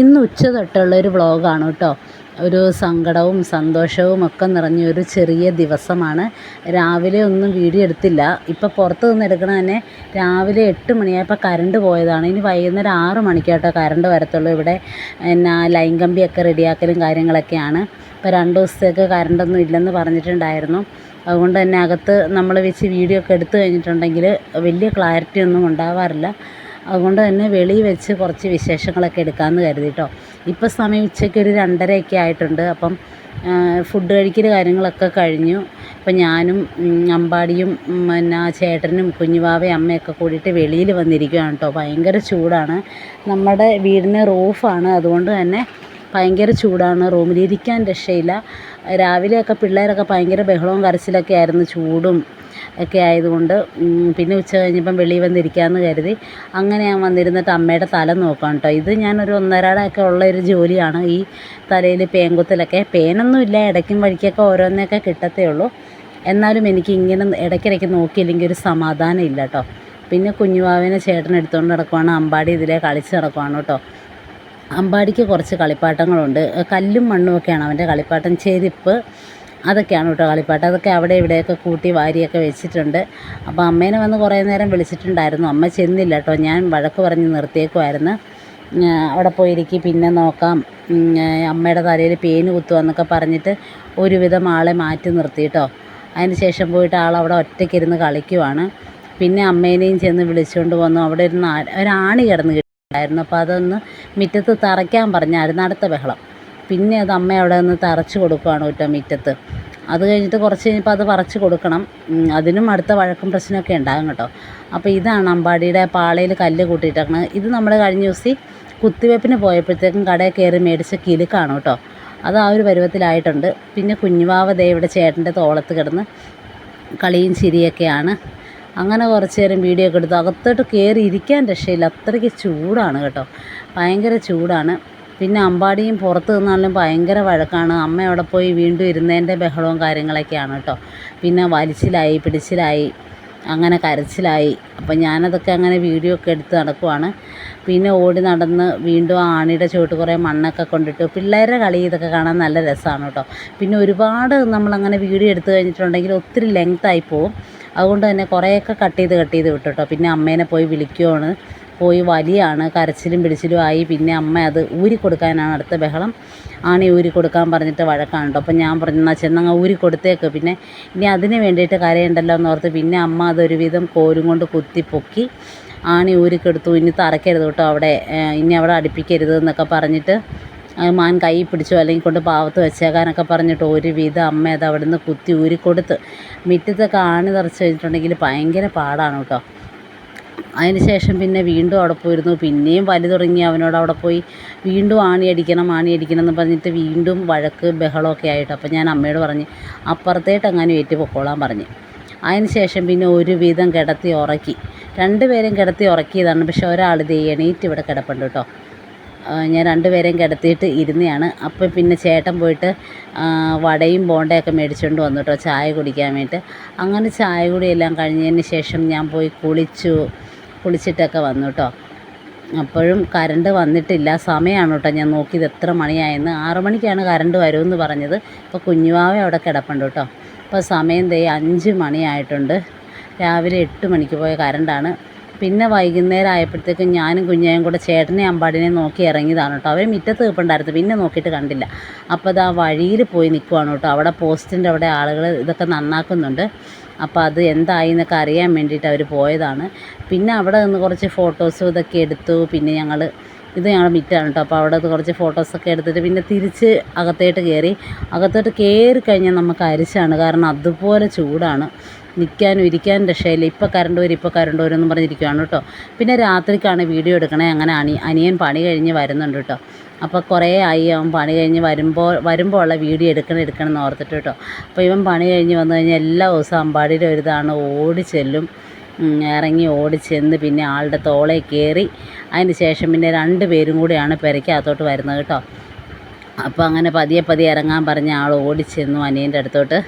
ഇന്ന് ഉച്ച തൊട്ടുള്ള ഒരു വ്ളോഗാണ് കേട്ടോ. ഒരു സങ്കടവും സന്തോഷവും ഒക്കെ നിറഞ്ഞ ഒരു ചെറിയ ദിവസമാണ്. രാവിലെ ഒന്നും വീഡിയോ എടുത്തില്ല. ഇപ്പോൾ പുറത്ത് നിന്ന് എടുക്കണ തന്നെ രാവിലെ എട്ട് മണിയായപ്പോൾ കറണ്ട് പോയതാണ്. ഇനി വൈകുന്നേരം ആറ് മണിക്കാട്ടോ കറണ്ട് വരത്തുള്ളൂ. ഇവിടെ എന്നാ ലൈൻ കമ്പിയൊക്കെ റെഡിയാക്കലും കാര്യങ്ങളൊക്കെയാണ്. ഇപ്പോൾ രണ്ട് ദിവസത്തേക്ക് കറണ്ടൊന്നും ഇല്ലെന്ന് പറഞ്ഞിട്ടുണ്ടായിരുന്നു. അതുകൊണ്ട് തന്നെ അകത്ത് നമ്മൾ വെച്ച് വീഡിയോ ഒക്കെ എടുത്തു കഴിഞ്ഞിട്ടുണ്ടെങ്കിൽ വലിയ ക്ലാരിറ്റി ഒന്നും ഉണ്ടാവാറില്ല. അതുകൊണ്ട് തന്നെ വെളി വെച്ച് കുറച്ച് വിശേഷങ്ങളൊക്കെ എടുക്കാമെന്ന് കരുതി ഇപ്പോൾ സമയം ഉച്ചയ്ക്ക് ഒരു രണ്ടരയൊക്കെ ആയിട്ടുണ്ട്. അപ്പം ഫുഡ് കഴിക്കൽ കാര്യങ്ങളൊക്കെ കഴിഞ്ഞു. അപ്പം ഞാനും അമ്പാടിയും പിന്നെ ചേട്ടനും കുഞ്ഞുവാവയും അമ്മയൊക്കെ കൂടിയിട്ട് വെളിയിൽ വന്നിരിക്കുകയാണ് കേട്ടോ ഭയങ്കര ചൂടാണ്. നമ്മുടെ വീടിന് റൂഫാണ്. അതുകൊണ്ട് തന്നെ ഭയങ്കര ചൂടാണ്. റൂമിലിരിക്കാൻ രക്ഷയില്ല. രാവിലെയൊക്കെ പിള്ളേരൊക്കെ ഭയങ്കര ബഹളവും കരച്ചിലൊക്കെ ആയിരുന്നു. ചൂടും ഒക്കെ ആയതുകൊണ്ട് പിന്നെ ഉച്ച കഴിഞ്ഞപ്പം വെളിയിൽ വന്നിരിക്കാമെന്ന് കരുതി അങ്ങനെ ഞാൻ വന്നിരുന്നിട്ട് അമ്മയുടെ തല നോക്കാം കേട്ടോ ഇത് ഞാനൊരു ഒന്നരാടൊക്കെ ഉള്ള ഒരു ജോലിയാണ്. ഈ തലയിൽ പേൻകുത്തലൊക്കെ പേനൊന്നുമില്ല ഇടയ്ക്കും വഴിക്കൊക്കെ ഓരോന്നൊക്കെ കിട്ടത്തേ ഉള്ളൂ. എന്നാലും എനിക്ക് ഇങ്ങനെ ഇടയ്ക്കിടയ്ക്ക് നോക്കിയില്ലെങ്കിൽ ഒരു സമാധാനം ഇല്ല കേട്ടോ പിന്നെ കുഞ്ഞുവാവിനെ ചേട്ടൻ എടുത്തുകൊണ്ട് നടക്കുവാണ്. അമ്പാടി ഇതിലെ കളിച്ച് നടക്കുവാണ് കേട്ടോ അമ്പാടിക്ക് കുറച്ച് കളിപ്പാട്ടങ്ങളുണ്ട്. കല്ലും മണ്ണുമൊക്കെയാണ് അവന്റെ കളിപ്പാട്ടം. ചെരുപ്പ് അതൊക്കെയാണ് കേട്ടോ കളിപ്പാട്ട്. അതൊക്കെ അവിടെ ഇവിടെയൊക്കെ കൂട്ടി വാരിയൊക്കെ വെച്ചിട്ടുണ്ട്. അപ്പോൾ അമ്മേനെ വന്ന് കുറേ നേരം വിളിച്ചിട്ടുണ്ടായിരുന്നു. അമ്മ ചെന്നില്ല കേട്ടോ. ഞാൻ വഴക്ക് പറഞ്ഞ് നിർത്തിയേക്കുമായിരുന്നു അവിടെ പോയിരിക്കും. പിന്നെ നോക്കാം. അമ്മയുടെ തലയിൽ പേന് കുത്തുക പറഞ്ഞിട്ട് ഒരുവിധം ആളെ മാറ്റി നിർത്തി കേട്ടോ. അതിന് ശേഷം പോയിട്ട് ആൾ അവിടെ ഒറ്റയ്ക്കിരുന്ന് കളിക്കുവാണ്. പിന്നെ അമ്മേനെയും ചെന്ന് വിളിച്ചുകൊണ്ട് വന്നു. അവിടെ ഇരുന്ന് ഒരാണി കിടന്ന് കിട്ടുന്നുണ്ടായിരുന്നു അപ്പോൾ അതൊന്ന് മുറ്റത്ത് തറയ്ക്കാൻ പറഞ്ഞായിരുന്നു. അടുത്ത ബഹളം. പിന്നെ അത് അമ്മ അവിടെ നിന്ന് തറച്ച് കൊടുക്കുകയാണ് കേട്ടോ മുറ്റത്ത്. അത് കഴിഞ്ഞിട്ട് കുറച്ച് കഴിഞ്ഞപ്പോൾ അത് പറിച്ച് കൊടുക്കണം. അതിനും അടുത്ത വഴക്കും പ്രശ്നമൊക്കെ ഉണ്ടാകും കേട്ടോ. അപ്പോൾ ഇതാണ് അമ്പാടിയുടെ പാളയിൽ കല്ല് കൂട്ടിയിട്ടേക്കണത്. ഇത് നമ്മൾ കഴിഞ്ഞ ദിവസം കുത്തിവെപ്പിന് പോയപ്പോഴത്തേക്കും കടയിൽ കയറി മേടിച്ച കിലുക്കാണ് കേട്ടോ. അത് ആ ഒരു പരുവത്തിലായിട്ടുണ്ട്. പിന്നെ കുഞ്ഞുവാവ ദേവിയുടെ ചേട്ടന്റെ തോളത്ത് കിടന്ന് കളിയും ചിരിയൊക്കെയാണ്. അങ്ങനെ കുറച്ച് നേരം വീഡിയോ ഒക്കെ എടുത്തു. അകത്തോട്ട് കയറി ഇരിക്കാൻ രക്ഷയില്ല. അത്രയ്ക്ക് ചൂടാണ് കേട്ടോ. ഭയങ്കര ചൂടാണ്. പിന്നെ അമ്പാടിയും പുറത്ത് നിന്നാലും ഭയങ്കര വഴക്കാണ്. അമ്മ അവിടെ പോയി വീണ്ടും ഇരുന്നതിന്റെ ബഹളവും കാര്യങ്ങളൊക്കെയാണ് കേട്ടോ. പിന്നെ വലിച്ചിലായി പിടിച്ചിലായി അങ്ങനെ കരച്ചിലായി. അപ്പം ഞാനതൊക്കെ അങ്ങനെ വീഡിയോ ഒക്കെ എടുത്ത് നടക്കുവാണ്. പിന്നെ ഓടി നടന്ന് വീണ്ടും ആ ആണിയുടെ ചുവട്ട് കുറേ മണ്ണൊക്കെ കൊണ്ടിട്ട് പിള്ളേരുടെ കളി ഇതൊക്കെ കാണാൻ നല്ല രസമാണ് കേട്ടോ. പിന്നെ ഒരുപാട് നമ്മളങ്ങനെ വീഡിയോ എടുത്തു കഴിഞ്ഞിട്ടുണ്ടെങ്കിൽ ഒത്തിരി ലെങ്ത്തായി പോവും. അതുകൊണ്ട് തന്നെ കുറേയൊക്കെ കട്ട് ചെയ്ത് കട്ട് ചെയ്ത് വിട്ടു കേട്ടോ. പിന്നെ അമ്മേനെ പോയി വിളിക്കുവാണ്. പോയി വലിയാണ് കരച്ചിലും പിടിച്ചിലും ആയി. പിന്നെ അമ്മ അത് ഊരി കൊടുക്കാനാണ് അടുത്ത ബഹളം. ആണി ഊരി കൊടുക്കാൻ പറഞ്ഞിട്ട് വഴക്കാണ് കേട്ടോ അപ്പം ഞാൻ പറഞ്ഞു എന്നാൽ ചെന്നങ്ങ് ഊരി കൊടുത്തേക്ക്. പിന്നെ ഇനി അതിന് വേണ്ടിയിട്ട് കരയുണ്ടല്ലോ എന്നോർത്ത് പിന്നെ അമ്മ അതൊരുവിധം കോലും കൊണ്ട് കുത്തി പൊക്കി ആണി ഊരിക്കെടുത്തു ഇനി തറയ്ക്കരുത് കേട്ടോ അവിടെ. ഇനി അവിടെ അടുപ്പിക്കരുത് എന്നൊക്കെ പറഞ്ഞിട്ട് മാൻ കൈ പിടിച്ചോ അല്ലെങ്കിൽ കൊണ്ട് പാവത്ത് വെച്ചേക്കാനൊക്കെ പറഞ്ഞിട്ട് ഒരുവിധം അമ്മ അത് അവിടെ നിന്ന് കുത്തി ഊരിക്കൊടുത്ത് മുറ്റത്തൊക്കെ ആണി നിറച്ച് കഴിഞ്ഞിട്ടുണ്ടെങ്കിൽ ഭയങ്കര പാടാണ് കേട്ടോ. അതിന് ശേഷം പിന്നെ വീണ്ടും അവിടെ പോയിരുന്നു. പിന്നെയും വലി തുടങ്ങി. അവനോട് അവിടെ പോയി വീണ്ടും ആണി അടിക്കണം ആണി അടിക്കണം എന്ന് പറഞ്ഞിട്ട് വീണ്ടും വഴക്ക് ബഹളമൊക്കെ ആയിട്ട് അപ്പം ഞാൻ അമ്മയോട് പറഞ്ഞ് അപ്പുറത്തേട്ട് അങ്ങനെ ഏറ്റ് പൊക്കോളാൻ പറഞ്ഞ്. അതിന് ശേഷം പിന്നെ ഒരുവിധം കിടത്തി ഉറക്കി. രണ്ടുപേരും കിടത്തി ഉറക്കിയതാണ്. പക്ഷെ ഒരാൾ ഇത് എണീറ്റ് ഇവിടെ കിടപ്പുണ്ട് കേട്ടോ. ഞാൻ രണ്ടുപേരെയും കിടത്തിയിട്ട് ഇരുന്നതാണ് അപ്പോൾ പിന്നെ ചേട്ടൻ പോയിട്ട് വടയും ബോണ്ടയൊക്കെ മേടിച്ചുകൊണ്ട് വന്നു കേട്ടോ ചായ കുടിക്കാൻ വേണ്ടിയിട്ട്. അങ്ങനെ ചായ കുടിയെല്ലാം കഴിഞ്ഞതിന് ശേഷം ഞാൻ പോയി കുളിച്ചു. കുളിച്ചിട്ടൊക്കെ വന്നു കേട്ടോ അപ്പോഴും കറണ്ട് വന്നിട്ടില്ല. സമയമാണ് കേട്ടോ ഞാൻ നോക്കിയത് എത്ര മണിയായെന്ന്. ആറു മണിക്കാണ് കറണ്ട് വരുമെന്ന് പറഞ്ഞത്. അപ്പോൾ കുഞ്ഞുവാവ അവിടെ കിടപ്പുണ്ട് കേട്ടോ അപ്പോൾ സമയം ദേ അഞ്ച് മണിയായിട്ടുണ്ട്. രാവിലെ എട്ട് മണിക്ക് പോയ കറണ്ടാണ് പിന്നെ വൈകുന്നേരം ആയപ്പോഴത്തേക്കും ഞാനും കുഞ്ഞായും കൂടെ ചേട്ടനെ അമ്പാടിനെ നോക്കി ഇറങ്ങിയതാണ് കേട്ടോ. അവർ മുറ്റത്ത് നിൽപ്പുണ്ടായിരുന്നു പിന്നെ നോക്കിയിട്ട് കണ്ടില്ല. അപ്പോൾ അത് ആ വഴിയിൽ പോയി നിൽക്കുവാണ് കേട്ടോ. അവിടെ പോസ്റ്റിന്റെ അവിടെ ആളുകൾ ഇതൊക്കെ നന്നാക്കുന്നുണ്ട്. അപ്പോൾ അത് എന്തായി എന്നൊക്കെ അറിയാൻ വേണ്ടിയിട്ട് അവർ പോയതാണ്. പിന്നെ അവിടെ നിന്ന് കുറച്ച് ഫോട്ടോസും ഇതൊക്കെ എടുത്തു. പിന്നെ ഞങ്ങൾ ഇത് ഞങ്ങളുടെ മിറ്റാണ് കേട്ടോ അപ്പോൾ അവിടെ കുറച്ച് ഫോട്ടോസൊക്കെ എടുത്തിട്ട് പിന്നെ തിരിച്ച് അകത്തോട്ട് കയറി അകത്തോട്ട് കയറി കഴിഞ്ഞാൽ നമുക്ക് അരിശാണ്. കാരണം അതുപോലെ ചൂടാണ്. നിൽക്കാനും ഇരിക്കാനും രക്ഷയില്ല. ഇപ്പോൾ കരണ്ട് വരും ഇപ്പോൾ കരണ്ട് വരും എന്ന് പറഞ്ഞിരിക്കുകയാണ് കേട്ടോ പിന്നെ രാത്രിക്കാണ് വീഡിയോ എടുക്കണേ. അങ്ങനെ അനി അനിയൻ പണി കഴിഞ്ഞ് വരുന്നുണ്ട് കേട്ടോ അപ്പോൾ കുറേ ആയി അവൻ പണി കഴിഞ്ഞ് വരുമ്പോൾ വരുമ്പോൾ ഉള്ള വീഡിയോ എടുക്കണം എടുക്കണം എന്ന് ഓർത്തിട്ട് കേട്ടോ അപ്പോൾ ഇവൻ പണി കഴിഞ്ഞ് വന്നു കഴിഞ്ഞാൽ എല്ലാ ദിവസവും അമ്പാടിയുടെ ഒരു ഇതാണ് ഓടി ചെല്ലും. ഇറങ്ങി ഓടി ചെന്ന് പിന്നെ ആളുടെ തോളെ കയറി അതിന് ശേഷം പിന്നെ രണ്ട് പേരും കൂടിയാണ് പെരയ്ക്കകത്തോട്ട് വരുന്നത് കേട്ടോ. അപ്പോൾ അങ്ങനെ പതിയെ പതിയെ ഇറങ്ങാൻ പറഞ്ഞ ആൾ ഓടിച്ചെന്നു അനിയന്റെ അടുത്തോട്ട്.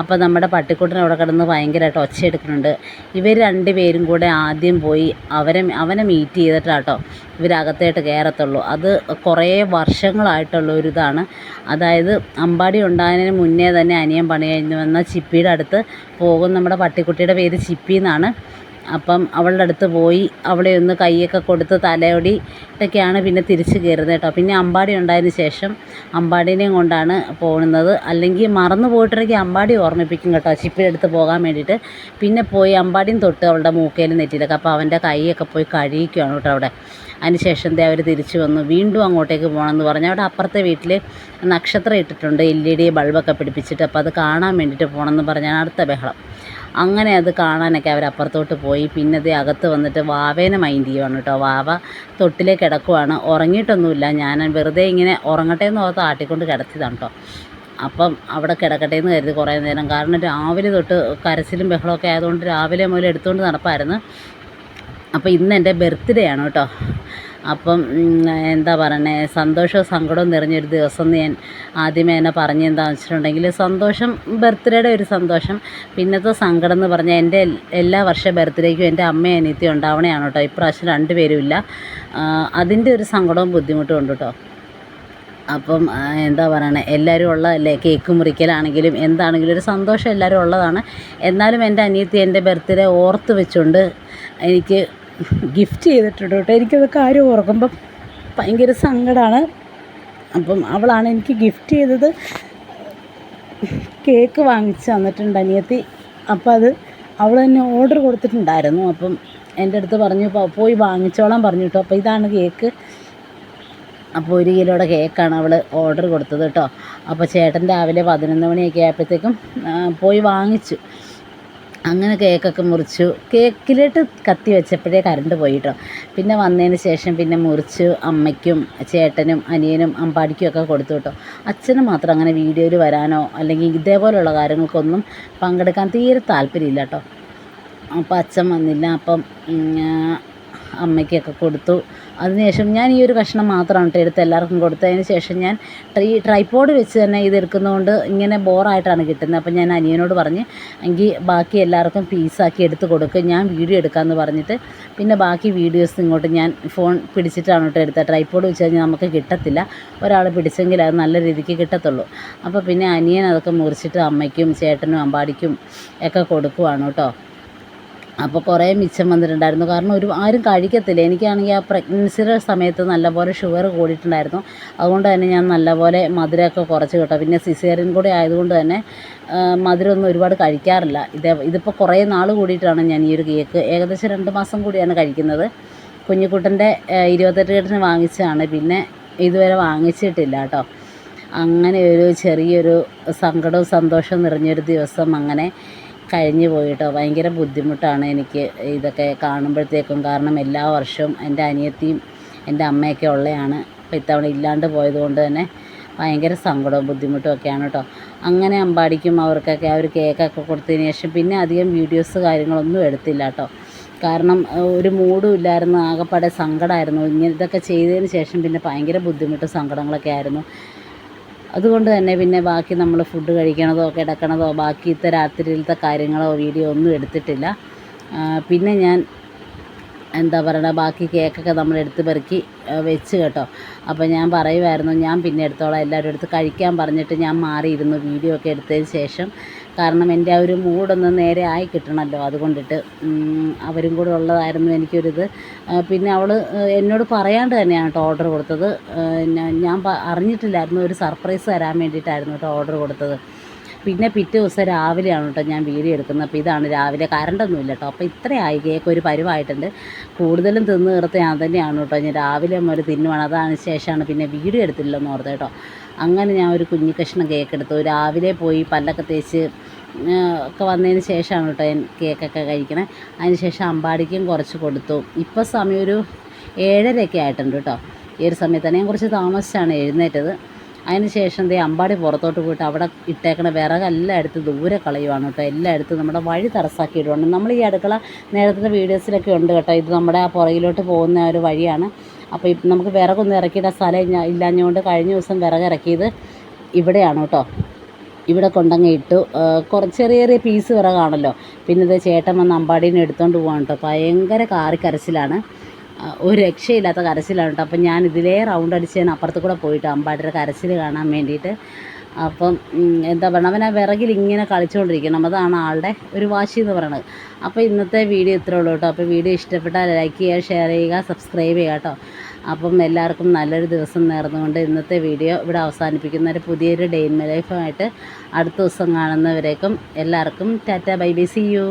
അപ്പോൾ നമ്മുടെ പട്ടിക്കുട്ടൻ അവിടെ കിടന്ന് ഭയങ്കരമായിട്ട് ഒച്ചയെടുക്കുന്നുണ്ട് ഇവർ രണ്ടുപേരും കൂടെ ആദ്യം പോയി അവരെ അവനെ മീറ്റ് ചെയ്തിട്ടാട്ടോ ഇവരകത്തേട്ട് കയറത്തുള്ളൂ അത് കുറേ വർഷങ്ങളായിട്ടുള്ള ഒരു ഇതാണ്. അതായത് അമ്പാടി ഉണ്ടാകുന്നതിന് മുന്നേ തന്നെ അനിയൻ പണി കഴിഞ്ഞ് വന്ന ചിപ്പിയുടെ അടുത്ത് പോകും. നമ്മുടെ പട്ടിക്കുട്ടിയുടെ പേര് ചിപ്പി എന്നാണ്. അപ്പം അവളുടെ അടുത്ത് പോയി അവളെ ഒന്ന് കൈയൊക്കെ കൊടുത്ത് തലയൊടി ഇതൊക്കെയാണ് പിന്നെ തിരിച്ച് കയറുന്നത് കേട്ടോ. പിന്നെ അമ്പാടി ഉണ്ടായതിന് ശേഷം അമ്പാടീനെയും കൊണ്ടാണ് പോകുന്നത് അല്ലെങ്കിൽ മറന്നു പോയിട്ടുണ്ടെങ്കിൽ അമ്പാടി ഓർമ്മിപ്പിക്കും കേട്ടോ ചിപ്പിലെടുത്ത് പോകാൻ വേണ്ടിയിട്ട്. പിന്നെ പോയി അമ്പാടിയും തൊട്ട് അവളുടെ മൂക്കയിലും നെറ്റിയിലൊക്കെ. അപ്പോൾ അവന്റെ കൈയൊക്കെ പോയി കഴുകിക്കുകയാണ് കേട്ടോ അവിടെ. അതിന് ശേഷം ദേ അവർ തിരിച്ചു വന്നു. വീണ്ടും അങ്ങോട്ടേക്ക് പോകണമെന്ന് പറഞ്ഞു. അവിടെ അപ്പുറത്തെ വീട്ടിൽ നക്ഷത്രം ഇട്ടിട്ടുണ്ട്. എൽ ഇ ഡി ബൾബൊക്കെ പിടിപ്പിച്ചിട്ട്. അപ്പോൾ അത് കാണാൻ വേണ്ടിയിട്ട് പോകണമെന്ന് പറഞ്ഞാണ് അടുത്ത ബഹളം. അങ്ങനെ അത് കാണാനൊക്കെ അവരപ്പുറത്തോട്ട് പോയി. പിന്നെ ദേ അകത്ത് വന്നിട്ട് വാവേനെ മൈൻഡ് ചെയ്യുവാണ് കേട്ടോ. വാവ തൊട്ടിലേ കിടക്കുവാണ്. ഉറങ്ങിയിട്ടൊന്നുമില്ല. ഞാൻ വെറുതെ ഇങ്ങനെ ഉറങ്ങട്ടെ എന്ന് ഓർത്ത് ആട്ടിക്കൊണ്ട് കിടത്തിയതാണ് കേട്ടോ. അപ്പം അവിടെ കിടക്കട്ടെ എന്ന് കരുതി കുറേ നേരം. കാരണം രാവിലെ തൊട്ട് കരച്ചിലും ബഹളമൊക്കെ ആയതുകൊണ്ട് രാവിലെ മുതൽ എടുത്തുകൊണ്ട് നടപ്പായിരുന്നു. അപ്പോൾ ഇന്ന് എന്റെ ബർത്ത്ഡേ ആണ് കേട്ടോ. അപ്പം എന്താ പറയണേ സന്തോഷവും സങ്കടവും നിറഞ്ഞൊരു ദിവസം എന്ന് ഞാൻ ആദ്യമേ എന്നെ പറഞ്ഞു എന്താണെന്ന് വെച്ചിട്ടുണ്ടെങ്കിൽ സന്തോഷം ബർത്ത്ഡേയുടെ ഒരു സന്തോഷം. പിന്നത്തെ സങ്കടം എന്ന് പറഞ്ഞാൽ എന്റെ എല്ലാ വർഷ ബർത്ത്ഡേക്കും എന്റെ അമ്മയും അനിയത്തിയും ഉണ്ടാവണയാണ് കേട്ടോ. ഇപ്രാവശ്യം രണ്ടുപേരും ഇല്ല അതിന്റെ ഒരു സങ്കടവും ബുദ്ധിമുട്ടും ഉണ്ട് കേട്ടോ. അപ്പം എന്താ പറയണേ എല്ലാവരും ഉള്ളതല്ലേ? കേക്ക് മുറിക്കലാണെങ്കിലും എന്താണെങ്കിലും ഒരു സന്തോഷം എല്ലാവരും ഉള്ളതാണ്. എന്നാലും എന്റെ അനിയത്തി എന്റെ ബർത്ത്ഡേ ഓർത്ത് വെച്ചുകൊണ്ട് എനിക്ക് ഗിഫ്റ്റ് ചെയ്തിട്ടുണ്ട് കേട്ടോ. എനിക്കത് കാര്യം ഓർക്കുമ്പം ഭയങ്കര സങ്കടമാണ് അപ്പം അവളാണ് എനിക്ക് ഗിഫ്റ്റ് ചെയ്തത്. കേക്ക് വാങ്ങിച്ച് തന്നിട്ടുണ്ട് അനിയത്തി. അപ്പോൾ അത് അവൾ തന്നെ ഓർഡർ കൊടുത്തിട്ടുണ്ടായിരുന്നു. അപ്പം എന്റെ അടുത്ത് പറഞ്ഞു പോയി വാങ്ങിച്ചോളാൻ പറഞ്ഞു കേട്ടോ. അപ്പോൾ ഇതാണ് കേക്ക്. അപ്പോൾ ഒരു കിലോയുടെ കേക്കാണ് അവൾ ഓർഡർ കൊടുത്തത് കേട്ടോ. അപ്പോൾ ചേട്ടൻ രാവിലെ പതിനൊന്ന് മണിയൊക്കെ ആയപ്പോഴത്തേക്കും പോയി വാങ്ങിച്ചു. അങ്ങനെ കേക്കൊക്കെ മുറിച്ചു. കേക്കിലിട്ട് കത്തി വെച്ചപ്പോഴേ കറണ്ട് പോയിട്ടോ. പിന്നെ വന്നതിന് ശേഷം പിന്നെ മുറിച്ചു അമ്മയ്ക്കും ചേട്ടനും അനിയനും അമ്പാടിക്കും ഒക്കെ കൊടുത്തു കേട്ടോ. അച്ഛന് മാത്രം അങ്ങനെ വീഡിയോയിൽ വരാനോ അല്ലെങ്കിൽ ഇതേപോലെയുള്ള കാര്യങ്ങൾക്കൊന്നും പങ്കെടുക്കാൻ തീരെ താല്പര്യമില്ല കേട്ടോ. അപ്പം അച്ഛൻ വന്നില്ല. അപ്പം അമ്മയ്ക്കൊക്കെ കൊടുത്തു. അതിനുശേഷം ഞാൻ ഈ ഒരു കഷ്ണം മാത്രമാണ് കേട്ടോ എടുത്ത് എല്ലാവർക്കും കൊടുത്തതിന് ശേഷം ഞാൻ ട്രൈ ട്രൈപ്പോഡ് വെച്ച് തന്നെ ഇത് എടുക്കുന്നതുകൊണ്ട് ഇങ്ങനെ ബോറായിട്ടാണ് കിട്ടുന്നത്. അപ്പം ഞാൻ അനിയനോട് പറഞ്ഞ് എങ്കിൽ ബാക്കി എല്ലാവർക്കും പീസാക്കി എടുത്ത് കൊടുക്കും. ഞാൻ വീഡിയോ എടുക്കാമെന്ന് പറഞ്ഞിട്ട് പിന്നെ ബാക്കി വീഡിയോസ് ഇങ്ങോട്ട് ഞാൻ ഫോൺ പിടിച്ചിട്ടാണ് കേട്ടോ എടുത്തത്. ട്രൈപ്പോഡ് വെച്ച് കഴിഞ്ഞാൽ നമുക്ക് കിട്ടത്തില്ല. ഒരാൾ പിടിച്ചെങ്കിൽ അത് നല്ല രീതിക്ക് കിട്ടത്തുള്ളൂ. അപ്പോൾ പിന്നെ അനിയൻ അതൊക്കെ മുറിച്ചിട്ട് അമ്മയ്ക്കും ചേട്ടനും അമ്പാടിക്കും ഒക്കെ കൊടുക്കുവാണ് കേട്ടോ. അപ്പോൾ കുറേ മിച്ചം വന്നിട്ടുണ്ടായിരുന്നു. കാരണം ഒരു ആരും കഴിക്കത്തില്ല. എനിക്കാണെങ്കിൽ ആ പ്രഗ്നൻസിയുടെ സമയത്ത് നല്ലപോലെ ഷുഗർ കൂടിയിട്ടുണ്ടായിരുന്നു. അതുകൊണ്ട് തന്നെ ഞാൻ നല്ലപോലെ മധുരമൊക്കെ കുറച്ച് കേട്ടോ. പിന്നെ സിസേറിയൻ കൂടെ ആയതുകൊണ്ട് തന്നെ മധുരമൊന്നും ഒരുപാട് കഴിക്കാറില്ല. ഇതേ ഇതിപ്പോൾ കുറേ നാൾ കൂടിയിട്ടാണ് ഞാൻ ഈ ഒരു കേക്ക് ഏകദേശം രണ്ട് മാസം കൂടിയാണ് കഴിക്കുന്നത്. കുഞ്ഞിക്കുട്ടന്റെ ഇരുപത്തെട്ട് കെട്ടിന് വാങ്ങിച്ചതാണ്. പിന്നെ ഇതുവരെ വാങ്ങിച്ചിട്ടില്ല കേട്ടോ. അങ്ങനെ ഒരു ചെറിയൊരു സങ്കടവും സന്തോഷവും നിറഞ്ഞൊരു ദിവസം അങ്ങനെ കഴിഞ്ഞു പോയി കേട്ടോ ഭയങ്കര ബുദ്ധിമുട്ടാണ് എനിക്ക് ഇതൊക്കെ കാണുമ്പോഴത്തേക്കും. കാരണം എല്ലാ വർഷവും എന്റെ അനിയത്തിയും എന്റെ അമ്മയൊക്കെ ഉള്ളതാണ് അപ്പോൾ ഇത്തവണ ഇല്ലാണ്ട് പോയതുകൊണ്ട് തന്നെ ഭയങ്കര സങ്കടവും ബുദ്ധിമുട്ടും ഒക്കെയാണ് കേട്ടോ. അങ്ങനെ അമ്പാടിക്കും അവർക്കൊക്കെ ഒരു കേക്കൊക്കെ കൊടുത്തതിന് ശേഷം പിന്നെ അധികം വീഡിയോസ് കാര്യങ്ങളൊന്നും എടുത്തില്ല കേട്ടോ. കാരണം ഒരു മൂഡും ഇല്ലായിരുന്നു. ആകെപ്പാടെ സങ്കടമായിരുന്നു. ഇങ്ങനെ ഇതൊക്കെ ചെയ്തതിന് ശേഷം പിന്നെ ഭയങ്കര ബുദ്ധിമുട്ടും സങ്കടങ്ങളൊക്കെ ആയിരുന്നു. അതുകൊണ്ട് തന്നെ പിന്നെ ബാക്കി നമ്മൾ ഫുഡ് കഴിക്കണതോ കിടക്കണതോ ബാക്കിത്തെ രാത്രിയിലത്തെ കാര്യങ്ങളോ വീഡിയോ ഒന്നും എടുത്തിട്ടില്ല. പിന്നെ ഞാൻ എന്താ പറയണ ബാക്കി കേക്കൊക്കെ നമ്മൾ എടുത്ത് പെറുക്കി വെച്ച് കേട്ടോ. അപ്പോൾ ഞാൻ പറയുമായിരുന്നു ഞാൻ പിന്നെ എടുത്തോളാം എല്ലാവരും എടുത്ത് കഴിക്കാൻ പറഞ്ഞിട്ട് ഞാൻ മാറിയിരുന്നു വീഡിയോ ഒക്കെ എടുത്തതിന് ശേഷം. കാരണം എന്റെ ആ ഒരു മൂഡൊന്ന് നേരെ ആയി കിട്ടണമല്ലോ അതുകൊണ്ടിട്ട് അവരും കൂടെ ഉള്ളതായിരുന്നു എനിക്കൊരിത്. പിന്നെ അവൾ എന്നോട് പറയാണ്ട് തന്നെയാണ് കേട്ടോ ഓർഡർ കൊടുത്തത്. ഞാൻ അറിഞ്ഞിട്ടില്ലായിരുന്നു. ഒരു സർപ്രൈസ് തരാൻ വേണ്ടിയിട്ടായിരുന്നു കേട്ടോ ഓർഡർ കൊടുത്തത്. പിന്നെ പിറ്റേ ദിവസം രാവിലെയാണ് കേട്ടോ ഞാൻ വീഡിയോ എടുക്കുന്നത്. അപ്പോൾ ഇതാണ് രാവിലെ കറണ്ടൊന്നുമില്ല കേട്ടോ. അപ്പോൾ ഇത്രയായി കേക്ക് ഒരു പരുവായിട്ടുണ്ട്. കൂടുതലും തിന്ന് തീർത്ത് ഞാൻ തന്നെയാണ് കേട്ടോ. ഞാൻ രാവിലെ ഒരു തിന്നുവാണ്. അതാണ് ശേഷമാണ് പിന്നെ വീഡിയോ എടുത്തില്ലെന്ന് ഓർത്ത് കേട്ടോ. അങ്ങനെ ഞാൻ ഒരു കുഞ്ഞു കഷ്ണം കേക്ക് എടുത്തു. രാവിലെ പോയി പല്ലൊക്കെ തേച്ച് ഒക്കെ വന്നതിന് ശേഷമാണ് കേട്ടോ ഞാൻ കേക്കൊക്കെ കഴിക്കണേ. അതിന് ശേഷം അമ്പാടിക്കും കുറച്ച് കൊടുത്തു. ഇപ്പോൾ സമയം ഒരു ഏഴരയൊക്കെ ആയിട്ടുണ്ട് കേട്ടോ. ഈ ഒരു സമയത്ത് തന്നെ ഞാൻ കുറച്ച് താമസിച്ചാണ് എഴുന്നേറ്റത്. അതിന് ശേഷം ദേ അമ്പാടി പുറത്തോട്ട് പോയിട്ട് അവിടെ ഇട്ടേക്കണ വിറകെല്ലാം എടുത്ത് ദൂരെ കളയുവാണ് കേട്ടോ. എല്ലാം എടുത്ത് നമ്മുടെ വഴി തടസ്സാക്കിയിട്ടുണ്ട് നമ്മൾ ഈ അടുക്കള നേരത്തെ വീഡിയോസിലൊക്കെ ഉണ്ട് കേട്ടോ. ഇത് നമ്മുടെ ആ പുറകിലോട്ട് പോകുന്ന ഒരു വഴിയാണ്. അപ്പോൾ നമുക്ക് വിറകൊന്നും ഇറക്കിയിട്ട് സ്ഥലം ഇല്ലാഞ്ഞുകൊണ്ട് കഴിഞ്ഞ ദിവസം വിറക് ഇറക്കിയത് ഇവിടെയാണ് കേട്ടോ. ഇവിടെ കൊണ്ടങ്ങ് ഇട്ടു. കുറച്ച് ചെറിയ ചെറിയ പീസ് വിറകാണല്ലോ. പിന്നെ ഇത് ചേട്ടൻ വന്ന് അമ്പാടീനെ എടുത്തുകൊണ്ട് പോകാൻ കേട്ടോ. ഭയങ്കര കാറി കരച്ചിലാണ് ആ, ഒരു രക്ഷയില്ലാത്ത കരച്ചിലാണ് കേട്ടോ. അപ്പം ഞാൻ ഇതിലേ റൗണ്ട് അടിച്ചതിന് അപ്പുറത്ത് കൂടെ പോയിട്ട് അമ്പാടിയുടെ കരച്ചിൽ കാണാൻ വേണ്ടിയിട്ട്. അപ്പം എന്താ പറയുക അവൻ വിറകിൽ ഇങ്ങനെ കളിച്ചുകൊണ്ടിരിക്കണം. അതാണ് ആളുടെ ഒരു വാശി എന്ന് പറയുന്നത് അപ്പോൾ ഇന്നത്തെ വീഡിയോ ഇത്രേ ഉള്ളൂ കേട്ടോ. അപ്പോൾ വീഡിയോ ഇഷ്ടപ്പെട്ടാൽ ലൈക്ക് ചെയ്യുക ഷെയർ ചെയ്യുക സബ്സ്ക്രൈബ് ചെയ്യുക കേട്ടോ. അപ്പം എല്ലാവർക്കും നല്ലൊരു ദിവസം നേർന്നുകൊണ്ട് ഇന്നത്തെ വീഡിയോ ഇവിടെ അവസാനിപ്പിക്കുന്ന ഒരു പുതിയൊരു ഡേ ഇൻ മൈ ലൈഫുമായിട്ട് അടുത്ത ദിവസം കാണുന്നവരേക്കും എല്ലാവർക്കും tata bye bye see you